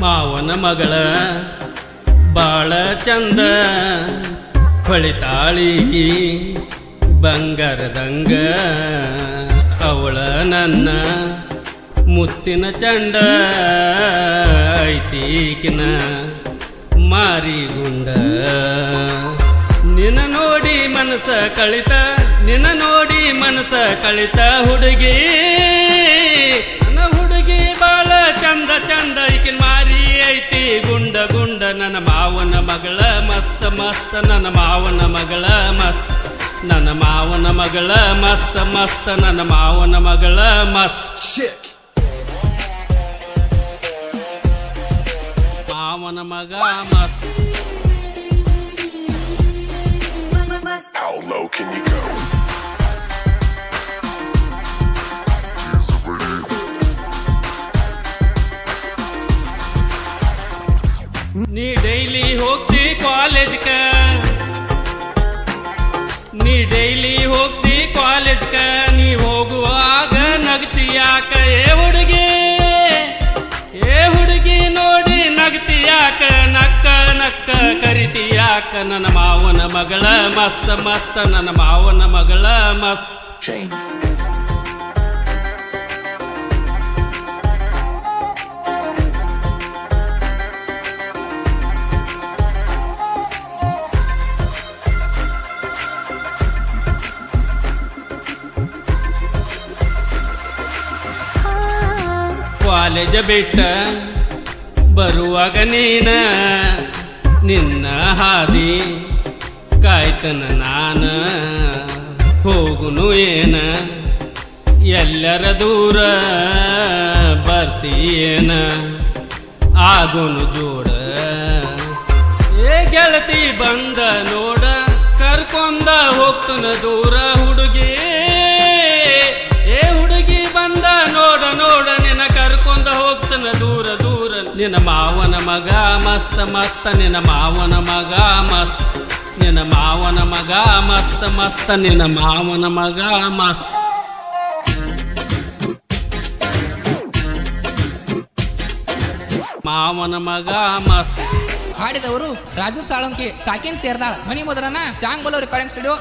ಮಾವನ ಮಗಳ ಬಾಳ ಚಂದ ಹೊಳಿತಾಳಿಗಿ ಬಂಗಾರದಂಗ. ಅವಳ ನನ್ನ ಮುತ್ತಿನ ಚಂಡ ಐತೀಕಿನ ಮಾರಿಗುಂಡ. ನಿನ್ನ ನೋಡಿ ಮನಸ ಕಳಿತ, ನಿನ್ನ ನೋಡಿ ಮನಸ ಕಳಿತ ಹುಡುಗಿ. ನನ್ನ ಮಾವನ ಮಗಳ ಮಸ್ತ್ ಮಸ್ತ್ ನನ್ನ ಮಾವನ ಮಗಳ ಮಸ್ತ್. ನನ್ನ ಮಾವನ ಮಗಳ ಮಸ್ತ್ ಮಸ್ತ್ ನನ್ನ ಮಾವನ ಮಗಳ ಮಸ್ತ್. ಮಾವನ ಮಗ ಮಸ್ತ್. ನೀ ಡೈಲಿ ಹೋಗ್ತಿ ಕಾಲೇಜ್ಕ? ನೀ ಡೈಲಿ ಹೋಗ್ತಿ ಕಾಲೇಜ್ಕ? ನೀ ಹೋಗುವಾಗ ನಗತಿ ಯಾಕ? ಏ ಹುಡುಗಿ ಏ ಹುಡುಗಿ ನೋಡಿ ನಗತಿ ಯಾಕ? ನಕ್ಕ ನಕ್ಕ ಕರಿತಿ ಯಾಕ? ನನ್ನ ಮಾವನ ಮಗಳ ಮಸ್ತ ಮಸ್ತ, ನನ್ನ ಮಾವನ ಮಗಳ ಮಸ್ತ್. ಕಾಲೇಜ ಬಿಟ್ಟ ಬರುವಾಗ ನೀನ ನಿನ್ನ ಹಾದಿ ಕಾಯ್ತನ ನಾನ. ಹೋಗುನು ಏನ? ಎಲ್ಲರ ದೂರ ಬರ್ತೀಯೇನ? ಆಗುನು ಜೋಡ. ಏ ಗೆಳತಿ ಬಂದ ನೋಡ, ಕರ್ಕೊಂಡ ಹೋಗ್ತನ ದೂರ ಹುಡುಗಿ. ದೂರ ದೂರ. ನಿನ್ನ ಮಾವನ ಮಗ ಮಸ್ತ ಮಸ್ತ. ನಿನ್ನ ಮಾವನ ಮಗ ಮಸ್ತ್. ನಿನ್ನ ಮಾವನ ಮಗ ಮಸ್ತ ಮಸ್ತ. ನಿನ್ನ ಮಾವನ ಮಗ ಮಸ್ತ್. ಮಾವನ ಮಗ ಮಸ್ತ್. ಹಾಡಿದವರು ರಾಜು ಸಾಳಂಕಿ, ಸಾಕಿನ್ ತೇರ್ದಾಳ್ ಮನಿ ಮುದ್ರಣ ಚಾಂಗ್ ಬಲೋ ರೆಕಾರ್ಡಿಂಗ್ ಸ್ಟುಡಿಯೋ.